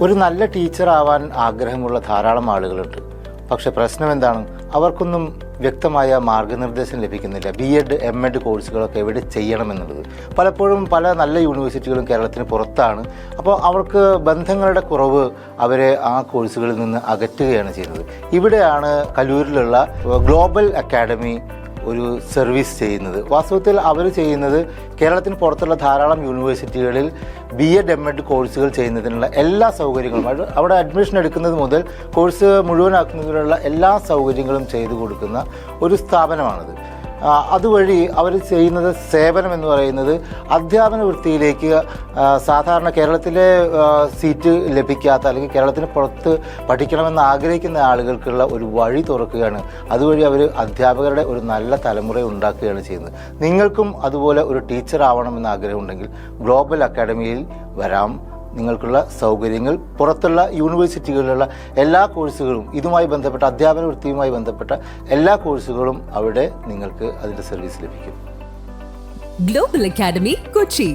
ഒരു നല്ല ടീച്ചർ ആവാൻ ആഗ്രഹമുള്ള ധാരാളം ആളുകളുണ്ട്. പക്ഷെ പ്രശ്നം എന്താണ്? അവർക്കൊന്നും വ്യക്തമായ മാർഗനിർദ്ദേശം ലഭിക്കുന്നില്ല. ബി എഡ് എം എഡ് കോഴ്സുകളൊക്കെ എവിടെ ചെയ്യണമെന്നുള്ളത്. പലപ്പോഴും പല നല്ല യൂണിവേഴ്സിറ്റികളും കേരളത്തിന് പുറത്താണ്. അപ്പോൾ അവർക്ക് ബന്ധങ്ങളുടെ കുറവ് അവരെ ആ കോഴ്സുകളിൽ നിന്ന് അകറ്റുകയാണ് ചെയ്യുന്നത്. ഇവിടെയാണ് കലൂരിലുള്ള ഗ്ലോബൽ അക്കാഡമി ഒരു സർവീസ് ചെയ്യുന്നത്. വാസ്തവത്തിൽ അവർ ചെയ്യുന്നത് കേരളത്തിന് പുറത്തുള്ള ധാരാളം യൂണിവേഴ്സിറ്റികളിൽ ബി എഡ് എം എഡ് കോഴ്സുകൾ ചെയ്യുന്നതിനുള്ള എല്ലാ സൗകര്യങ്ങളും. അവിടെ അഡ്മിഷൻ എടുക്കുന്നത് മുതൽ കോഴ്സ് മുഴുവനാക്കുന്നതിനുള്ള എല്ലാ സൗകര്യങ്ങളും ചെയ്തു കൊടുക്കുന്ന ഒരു സ്ഥാപനമാണത്. അതുവഴി അവർ ചെയ്യുന്നത് സേവനം എന്ന് പറയുന്നത് അധ്യാപന വൃത്തിയിലേക്ക് സാധാരണ കേരളത്തിലെ സീറ്റ് ലഭിക്കാത്ത അല്ലെങ്കിൽ കേരളത്തിന് പുറത്ത് പഠിക്കണമെന്ന് ആഗ്രഹിക്കുന്ന ആളുകൾക്കുള്ള ഒരു വഴി തുറക്കുകയാണ്. അതുവഴി അവർ അധ്യാപകരുടെ ഒരു നല്ല തലമുറ ഉണ്ടാക്കുകയാണ് ചെയ്യുന്നത്. നിങ്ങൾക്കും അതുപോലെ ഒരു ടീച്ചർ ആവണമെന്ന് ആഗ്രഹമുണ്ടെങ്കിൽ ഗ്ലോബൽ അക്കാഡമിയിൽ വരാം. നിങ്ങൾക്കുള്ള സൗകര്യങ്ങൾ പുറത്തുള്ള യൂണിവേഴ്സിറ്റികളിലുള്ള എല്ലാ കോഴ്സുകളും ഇതുമായി ബന്ധപ്പെട്ട അധ്യാപന വൃത്തിയുമായി ബന്ധപ്പെട്ട എല്ലാ കോഴ്സുകളും അവിടെ നിങ്ങൾക്ക് അതിന്റെ സർവീസ് ലഭിക്കും. Global academy Kochi